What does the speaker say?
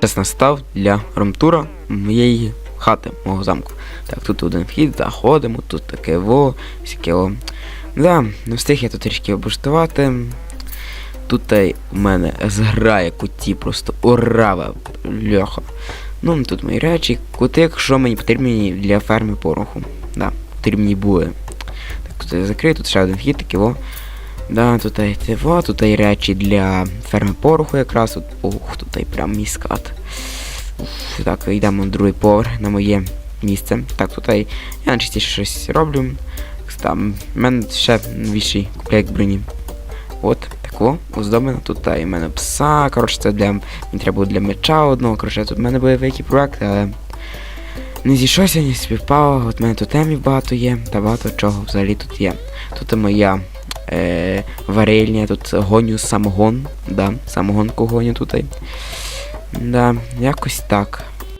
Час настав для ромтура моєї хати, мого замку. Так, тут один вхід, заходимо, тут таке во, всяке во. Да, не встиг я тут трішки облаштувати. Тут у мене зграє куті, просто орава льоха. Ну, тут мої речі, кути, якщо мені потрібні для ферми пороху. Да, потрібні були. Так, тут я закрию, тут ще один вхід, такий во. Да, тут і во, тут і речі для ферми пороху якраз. Тут, ух, тут і прям мій скат. Уф, так, йдемо на другий поверх на моє місце. Так, тут і я найчастіше щось роблю. Там, в мене ще новіший комплект броні. От, тако, оздоблено. Тут та, і в мене пса. Коротше, це для. Мені треба було для меча одного. Коротше, тут в мене був великий проект, але не зійшовся, не співпало. От в мене тут темів багато є, та багато чого взагалі тут є. Тут і моя е, варильня, тут гоню самогон. Да, самогонку гоню тут. Да, якось так.